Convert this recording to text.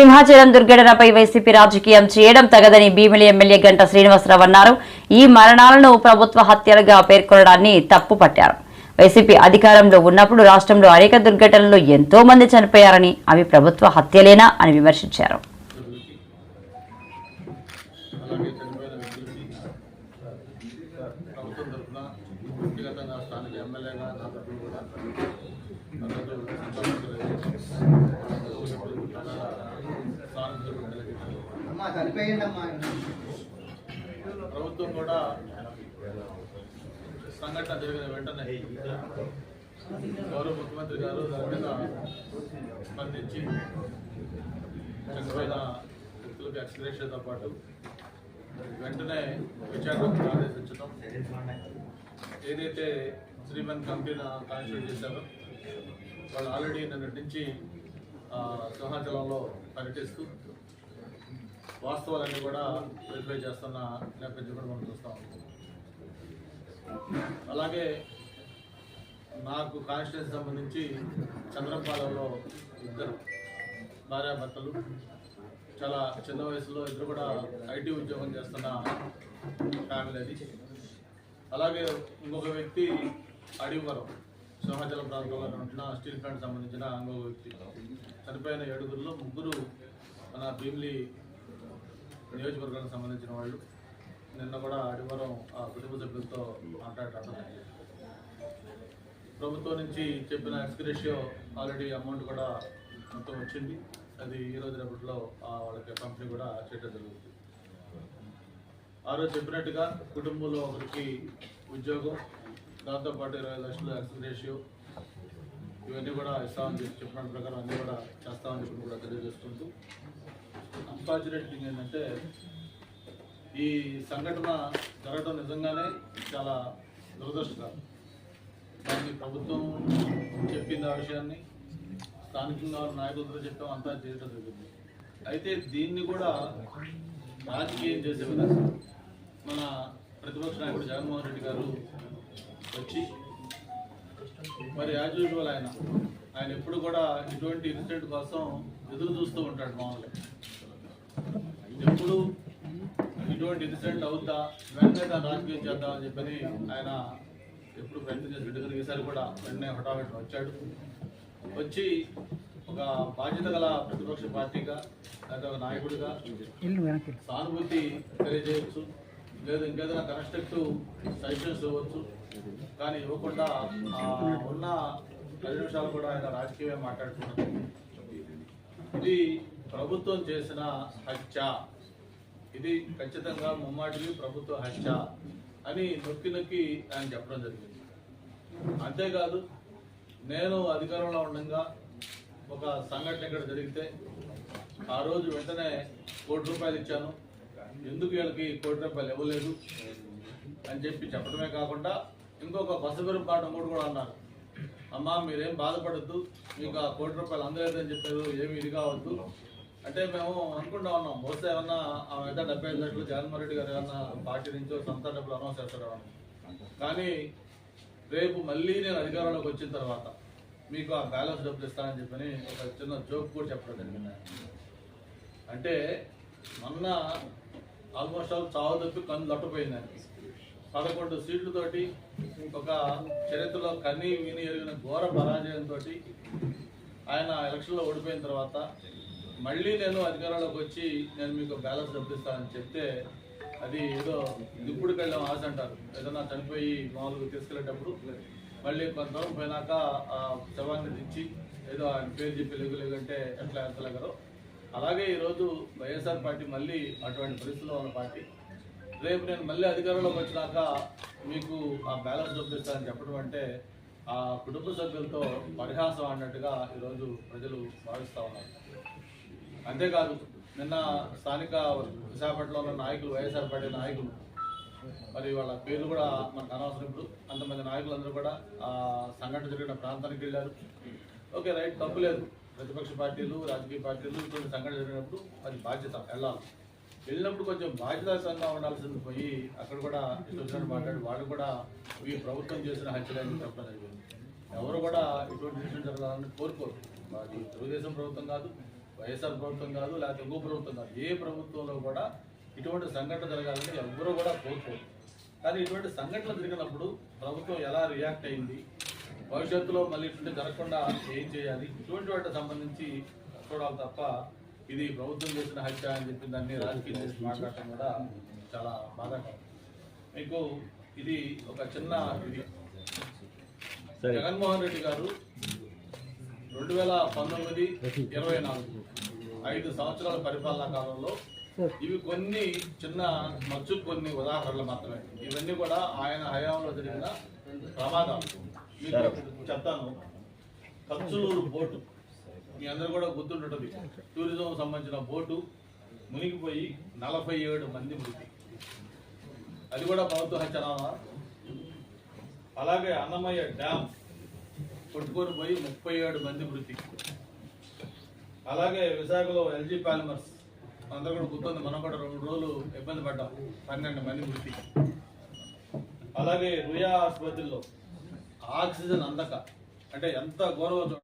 Simhachalam దుర్ఘటనపై YCP రాజకీయం చేయడం తగదని భీమిలి ఎమ్మెల్యే గంట శ్రీనివాసరావు అన్నారు. ఈ మరణాలను ప్రభుత్వ హత్యలుగా పేర్కొనడాన్ని తప్పుపట్టారు. వైసీపీ అధికారంలో ఉన్నప్పుడు రాష్ట్రంలో అనేక దుర్ఘటనలు ఎంతో మంది చనిపోయారని అవి ప్రభుత్వ హత్యలేనా అని విమర్శించారు. ప్రభుత్వం కూడా సంఘటన జరిగిన వెంటనే గౌరవ ముఖ్యమంత్రి గారు దాని మీద స్పందించి చనిపోయిన వ్యక్తులకు ఎక్స్గ్రేషన్తో పాటు వెంటనే విచారణకు ఆదేశించడం ఏదైతే శ్రీమన్ కంపెనీ కాన్స్టిట్యూట్ చేశారు. వాళ్ళు ఆల్రెడీ నిన్నటి నుంచి సింహాచలంలో పర్యటిస్తూ వాస్తవాలన్నీ కూడా వెరిఫై చేస్తున్న నేపథ్యం కూడా మనం చూస్తాం అలాగే నాకు కాన్స్టిట్యూన్సీ సంబంధించి చంద్రపాలెంలో ఇద్దరు భార్యాభర్తలు చాలా చిన్న వయసులో ఇద్దరు కూడా ఐటీ ఉద్యోగం చేస్తున్న ఫ్యామిలీ అది. అలాగే ఇంకొక వ్యక్తి అడివరం సింహాచలం ప్రాంతంలో ఉంటున్న స్టీల్ ప్లాంట్ సంబంధించిన అంగో వ్యక్తి. చనిపోయిన ఏడుగురిలో ముగ్గురు మన భీమిలి నియోజకవర్గానికి సంబంధించిన వాళ్ళు. నిన్న కూడా అడివరం ఆ కుటుంబ సభ్యులతో మాట్లాడటం ప్రభుత్వం నుంచి చెప్పిన ఎక్స్గ్రేషియో ఆల్రెడీ అమౌంట్ కూడా మొత్తం వచ్చింది. అది ఈ రోజు రేపట్లో ఆ వాళ్ళకి కంపెనీ కూడా చేయడం జరుగుతుంది. ఆ రోజు చెప్పినట్టుగా కుటుంబంలో ఒకరికి ఉద్యోగం దాంతోపాటు ఇరవై లక్షలు ఎక్స్గ్రేషియో ఇవన్నీ కూడా ఇస్తామని చెప్పి చెప్పిన ప్రకారం అన్నీ కూడా చేస్తామని చెప్పి కూడా తెలియజేసుకుంటూ. అన్ఫార్చునేట్ థింగ్ ఏంటంటే ఈ సంఘటన జరగడం నిజంగానే చాలా దురదృష్టకరం. దాన్ని ప్రభుత్వం చెప్పింది ఆ విషయాన్ని స్థానికంగా ఉన్న నాయకులతో చెప్పాం అంతా చేయడం జరిగింది. అయితే దీన్ని కూడా రాజకీయం చేసే విధంగా మన ప్రతిపక్ష నాయకుడు జగన్మోహన్ రెడ్డి గారు వచ్చి మరి యాజ్ యూజువల్ ఆయన. ఆయన ఎప్పుడు కూడా ఇటువంటి ఇన్సిడెంట్ కోసం ఎదురు చూస్తూ ఉంటాడు మామూలుగా. ఎప్పుడు ఇటువంటి ఇన్సిడెంట్ అవుతా వెంటనే దాన్ని రాజకీయం చేద్దాం అని చెప్పని ఆయన ఎప్పుడు ప్రయత్నం చేసి బిడ్డ ఈసారి కూడా వెంటనే హఠాహట్ వచ్చాడు. వచ్చి ఒక బాధ్యత గల ప్రతిపక్ష పార్టీగా లేదా ఒక నాయకుడిగా సానుభూతి తెలియజేయచ్చు లేదు ఇంకేదైనా కన్స్ట్రక్టివ్ సజెషన్స్ ఇవ్వచ్చు. కానీ ఇవ్వకుండా ఉన్న పది నిమిషాలు కూడా ఆయన రాజకీయమే మాట్లాడుతున్నారు. ఇది ప్రభుత్వం చేసిన హత్య. ఇది ఖచ్చితంగా ముమ్మాటిది ప్రభుత్వ హత్య అని నొక్కి నొక్కి ఆయన చెప్పడం జరిగింది. అంతేకాదు నేను అధికారంలో ఉండగా ఒక సంఘటన ఇక్కడ జరిగితే ఆ రోజు వెంటనే కోటి రూపాయలు ఇచ్చాను. ఎందుకు వీళ్ళకి కోటి రూపాయలు ఇవ్వలేదు అని చెప్పి చెప్పడమే కాకుండా ఇంకొక పసుపెరుపు పాఠం కూడా కూడా అన్నారు. అమ్మా మీరేం బాధపడద్దు. మీకు ఆ కోటి రూపాయలు అందలేదని చెప్పారు ఏమి ఇది కావద్దు. అంటే మేము అనుకుంటా ఉన్నాం బహుశా ఏమన్నా ఆమె మీద డెబ్బై ఐదు లక్షలు జగన్మోహన్ రెడ్డి గారు ఏమన్నా పార్టీ నుంచో సొంత డబ్బులు అనౌన్స్ చేస్తారు కానీ రేపు మళ్ళీ నేను అధికారంలోకి వచ్చిన తర్వాత మీకు ఆ బ్యాలెన్స్ డబ్బులు ఇస్తానని చెప్పని ఒక చిన్న జోక్ కూడా చెప్పడం జరిగింది. అంటే మొన్న ఆల్మోస్ట్ ఆల్ చావదొచ్చు కన్ను లట్టుపోయింది ఆయనకి పదకొండు సీట్లతోటి ఒక చరిత్రలో కన్ని విని ఎరిగిన ఘోర పరాజయంతో ఆయన ఎలక్షన్లో ఓడిపోయిన తర్వాత మళ్ళీ నేను అధికారంలోకి వచ్చి నేను మీకు బ్యాలెన్స్ డబ్బులు చెప్తే అది ఏదో దిప్పుడు కళ్ళం ఆశ అంటారు. ఏదైనా చనిపోయి మామూలుగా తీసుకెళ్ళేటప్పుడు మళ్ళీ కొంత పోయినాక ఆ శవాన్ని దించి ఏదో ఆయన పేరు చెప్పి లేగులేగంటే ఎట్లా ఎంతలేగరో అలాగే ఈరోజు వైఎస్ఆర్ పార్టీ మళ్ళీ అటువంటి పరిస్థితిలో ఉన్న పార్టీ. రేపు నేను మళ్ళీ అధికారంలోకి వచ్చినాక మీకు ఆ బ్యాలెన్స్ చూపిస్తానని చెప్పడం అంటే ఆ కుటుంబ సభ్యులతో పరిహాసం అన్నట్టుగా ఈరోజు ప్రజలు భావిస్తూ ఉన్నారు. అంతేకాదు నిన్న స్థానిక విశాఖపట్నంలో ఉన్న నాయకులు వైఎస్ఆర్ పార్టీ నాయకులు మరి వాళ్ళ పేర్లు కూడా మనకు అనవసరం ఇప్పుడు. అంతమంది నాయకులందరూ కూడా ఆ సంఘటన జరిగిన ప్రాంతానికి వెళ్ళారు. ఓకే రైట్ తప్పు లేదు. ప్రతిపక్ష పార్టీలు రాజకీయ పార్టీలు ఇటువంటి సంఘటన జరిగినప్పుడు అది బాధ్యత వెళ్ళాలి. వెళ్ళినప్పుడు కొంచెం బాధ్యతాసంగా ఉండాల్సింది పోయి అక్కడ కూడా ఇటువంటి మాట్లాడి వాళ్ళు కూడా ఈ ప్రభుత్వం చేసిన హత్యలని చెప్పడం జరిగింది. ఎవరు కూడా ఇటువంటి విషయం జరగాలని కోరుకోరు. అది తెలుగుదేశం ప్రభుత్వం కాదు వైఎస్ఆర్ ప్రభుత్వం కాదు లేకపోతే ఇంకో ప్రభుత్వం కాదు. ఏ ప్రభుత్వంలో కూడా ఇటువంటి సంఘటన జరగాలని ఎవరు కూడా కోరుకోరు. కానీ ఇటువంటి సంఘటనలు జరిగినప్పుడు ప్రభుత్వం ఎలా రియాక్ట్ అయింది భవిష్యత్తులో మళ్ళీ ఇటువంటి జరగకుండా ఏం చేయాలి? ఇటువంటి వాటికి సంబంధించి చూడాలి తప్ప ఇది ప్రభుత్వం చేసిన హత్య అని చెప్పి దాన్ని రాజకీయం చేసి మాట్లాడటం కూడా చాలా బాధాకరం. మీకు ఇది ఒక చిన్న ఇది. జగన్మోహన్ రెడ్డి గారు రెండు వేల పంతొమ్మిది ఇరవై నాలుగు ఐదు సంవత్సరాల పరిపాలనా కాలంలో ఇవి కొన్ని చిన్న మచ్చు కొన్ని ఉదాహరణలు మాత్రమే. ఇవన్నీ కూడా ఆయన హయాంలో జరిగిన ప్రమాదాలు. చెప్తాను. కచ్చులూరు బోటు. మీ అందరూ కూడా గుర్తుంటుంది టూరిజం సంబంధించిన బోటు మునిగిపోయి నలభై ఏడు మంది మృతి అది కూడా ప్రభుత్వ హత్యనామా? అలాగే అన్నమయ్య డ్యామ్ కొట్టుకొని పోయి ముప్పై ఏడు మంది మృతి. అలాగే విశాఖలో ఎల్జీ పాలిమర్స్. అందరూ కూడా గుర్తుంది మనం కూడా రెండు రోజులు ఇబ్బంది పడ్డాం. పన్నెండు మంది మృతి. అలాగే రుయా ఆసుపత్రిలో ఆక్సిజన్ అందక. అంటే ఎంత గౌరవం